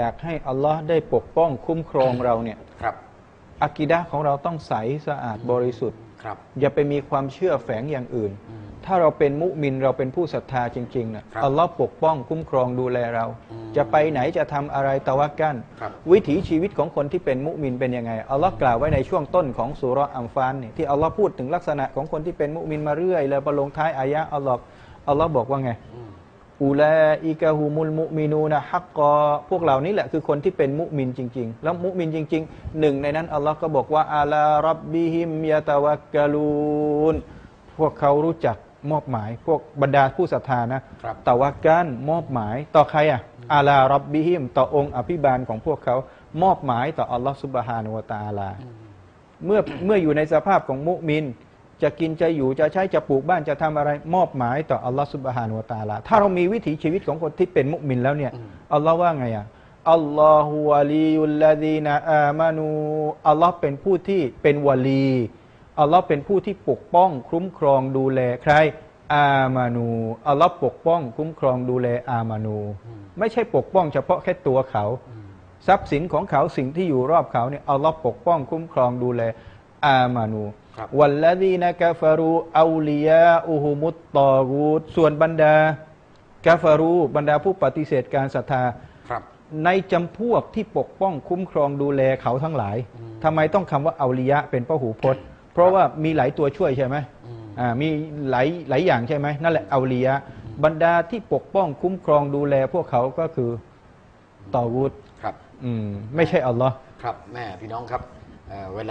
อยากให้อัลลอฮ์ได้ปกป้องคุ้มครองเราเนี่ยครับอากิดะห์ของเราต้องใสสะอาดบริสุทธิ์ ครับ อย่าไปมีความเชื่อแฝงอย่างอื่น อืมถ้าเราเป็นมุมินเราเป็นผู้ศรัทธาจริงๆนะครับอัลลอฮ์ปกป้องคุ้มครองดูแลเรา อืมจะไปไหนจะทำอะไรตะวักกันครับ วิถีชีวิตของคนที่เป็นมุมินเป็นยังไงอัลลอฮ์กล่าวไว้ในช่วงต้นของสุเราะห์อัมฟานนี่ที่อัลลอฮ์พูดถึงลักษณะของคนที่เป็นมุมินมาเรื่อยแล้วพอลงท้ายอายะห์อัลลอฮ์อัลลอฮ์บอกว่าไง อืม อูลาอิกะฮุมุลมุมินูนะฮักกอพวกเหล่านี้แหละคือคนที่เป็นมุมินจริง ๆ แล้วมุมินจริงๆหนึ่งในนั้นอัลลอฮ์ก็บอกว่าอาลารับบิฮิมยะตะวักกะลูนพวกเขารู้จักมอบหมาย พวกบรรดาผู้ศรัทธานะครับตะวักกันมอบหมายต่อใครอะอาลารับบิฮิมต่อองค์อภิบาลของพวกเขามอบหมายต่ออัลลอฮ์ซุบฮานุวะตะอาลาเมื่อเมื่ออยู่ในสภาพของมุมิน จะกินจะอยู่จะใช้จะปลูกบ้านจะทำอะไรมอบหมายต่ออัลลอฮฺสุบฮานุวะตะอาลาถ้าเรามีวิถีชีวิตของคนที่เป็นมุมินแล้วเนี่ยอืมอัลลอฮ์ว่าไงอะอัลลอฮฺวะลียุลลาดีนะอามานูอัลลอฮ์เป็นผู้ที่เป็นวะลีอัลลอฮ์เป็นผู้ที่ปกป้อง คุ้มครองดูแลใคร อามานูอัลลอฮ์ปกป้อง คุ้มครองดูแลอามานู ไม่ใช่ปกป้องเฉพาะแค่ตัวเขาอืมทรัพย์สินของเขาสิ่งที่อยู่รอบเขาเนี่ยอัลลอฮ์ปกป้องคุ้มครองดูแลอามานูครับ วัลลดีนะกาฟารูอาลียาอุฮุมุตตอกูดส่วนบรรดากาฟารูบรรดาผู้ปฏิเสธการศรัทธาครับในจำพวกที่ปกป้องคุ้มครองดูแลเขาทั้งหลายอืมทำไมต้องคำว่าอาลียะเป็นพหูพจน์ เพราะว่ามีหลายตัวช่วยใช่ไหมอืมอ่ามีหลายหลายอย่างใช่ไหมนั่นแหละอาลียะบรรดาที่ปกป้องคุ้มครองดูแลพวกเขาก็คือตอกูดครับ อืม ไม่ใช่อัลลอฮ์ครับแม่พี่น้องครับเอ่อเวลา